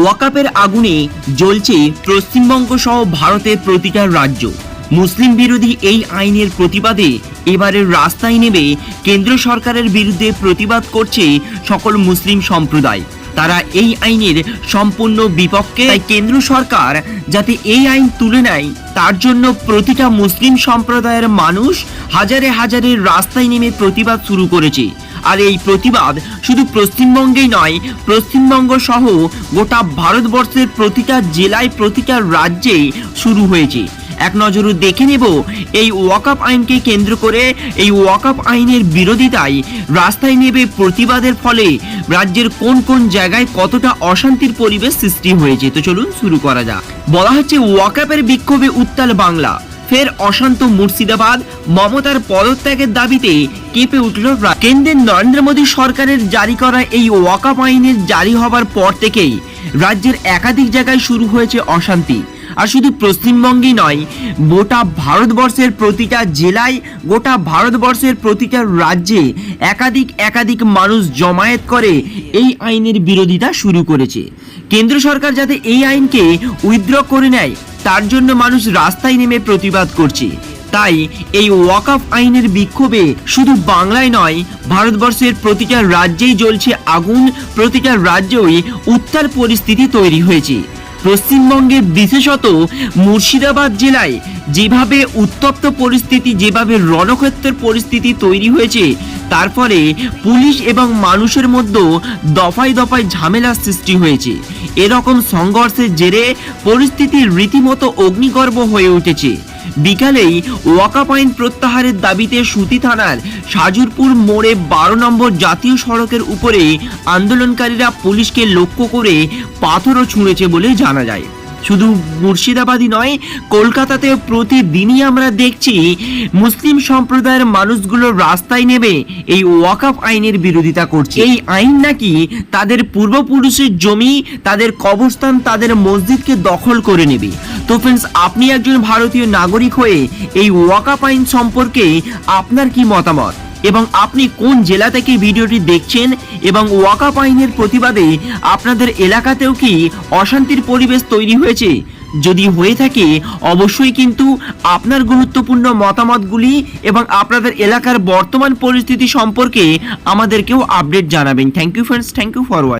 ওয়াকাপের আগুনে জ্বলছে পশ্চিমবঙ্গ সহ ভারতের প্রতিটা রাজ্য। মুসলিম বিরোধী এই আইনের প্রতিবাদে এবারের রাস্তায় নেমে কেন্দ্র সরকারের বিরুদ্ধে প্রতিবাদ করছে সকল মুসলিম সম্প্রদায়। তারা এই আইনের সম্পূর্ণ বিপক্ষে কেন্দ্র সরকার যাতে এই আইন তুলে নেয়, তার জন্য প্রতিটা মুসলিম সম্প্রদায়ের মানুষ হাজারে হাজারে রাস্তায় নেমে প্রতিবাদ শুরু করেছে। আর এই প্রতিবাদ শুধু পশ্চিমবঙ্গেই নয়, পশ্চিমবঙ্গ সহ গোটা ভারতবর্ষের প্রতিটা জেলায়, প্রতিটা রাজ্যে শুরু হয়েছে। এক নজরে দেখে নেব এই ওয়াকআপ আইনকে কেন্দ্র করে এই ওয়াকআপ আইনের বিরোধিতায় রাস্তায় নেবে প্রতিবাদের ফলে রাজ্যের কোন কোন জায়গায় কতটা অশান্তির পরিবেশ সৃষ্টি হয়েছে। তো চলুন শুরু করা যাক। বলা হচ্ছে ওয়াকআপের বিক্ষোভে উত্তাল বাংলা। ফের অশান্ত মুর্শিদাবাদ, মমতার পদত্যাগের দাবিতে কেঁপে উঠল কেন্দ্রের নরেন্দ্র মোদী সরকারের জারি করা এই ওয়াকাপ আইনের জারি হবার পর থেকেই রাজ্যের একাধিক জায়গায় শুরু হয়েছে অশান্তি। আর শুধু পশ্চিমবঙ্গেই নয়, গোটা ভারতবর্ষের প্রতিটা জেলায়, গোটা ভারতবর্ষের প্রতিটা রাজ্যে একাধিক একাধিক মানুষ জমায়েত করে এই আইনের বিরোধিতা শুরু করেছে। কেন্দ্র সরকার যাতে এই আইনকে উইথড্র করে নেয় তার জন্য মানুষ রাস্তায় নেমে প্রতিবাদ করছে। তাই এই ওয়াকআপ আইনের বিক্ষোভে শুধু বাংলায় নয়, ভারতবর্ষের প্রতিটা রাজ্যেই জ্বলছে আগুন, প্রতিটা রাজ্যেই উত্তাল পরিস্থিতি তৈরি হয়েছে। পশ্চিমবঙ্গে বিশেষত মুর্শিদাবাদ জেলায় যেভাবে উত্তপ্ত পরিস্থিতি, যেভাবে রণক্ষেত্রের পরিস্থিতি তৈরি হয়েছে তার ফলে পুলিশ এবং মানুষের মধ্যে দফায় দফায় ঝামেলার সৃষ্টি হয়েছে। এরকম সংঘর্ষের জেরে পরিস্থিতি রীতিমতো অগ্নিগর্ভ হয়ে উঠেছে। বিকালেই ওয়াকাপ আইন প্রত্যাহারের দাবিতে সুতি থানার সাজুরপুর মোড়ে বারো নম্বর জাতীয় সড়কের উপরে আন্দোলনকারীরা পুলিশকে লক্ষ্য করে পাথরও ছুঁড়েছে বলে জানা যায়। শুধু মুর্শিদাবাদই নয়, কলকাতাতে প্রতিদিনই আমরা দেখছি মুসলিম সম্প্রদায়ের মানুষগুলো রাস্তায় নেমে এই ওয়াকাফ আইনের বিরোধিতা করছে। এই আইন নাকি তাদের পূর্বপুরুষের জমি, তাদের কবরস্থান, তাদের মসজিদকে দখল করে নেবে। তো ফ্রেন্ডস আপনি একজন ভারতীয় নাগরিক হয়ে এই ওয়াকআপ আইন সম্পর্কে আপনার কি মতামত? এবং আপনি কোন জেলা থেকে ভিডিওটি দেখছেন এবং ওয়াকা আইনের প্রতিবাদে আপনাদের এলাকাতেও কি অশান্তির পরিবেশ তৈরি হয়েছে? যদি হয়ে থাকে, অবশ্যই কিন্তু আপনার গুরুত্বপূর্ণ মতামতগুলি এবং আপনাদের এলাকার বর্তমান পরিস্থিতি সম্পর্কে আমাদেরকেও আপডেট জানাবেন। Thank you friends thank you for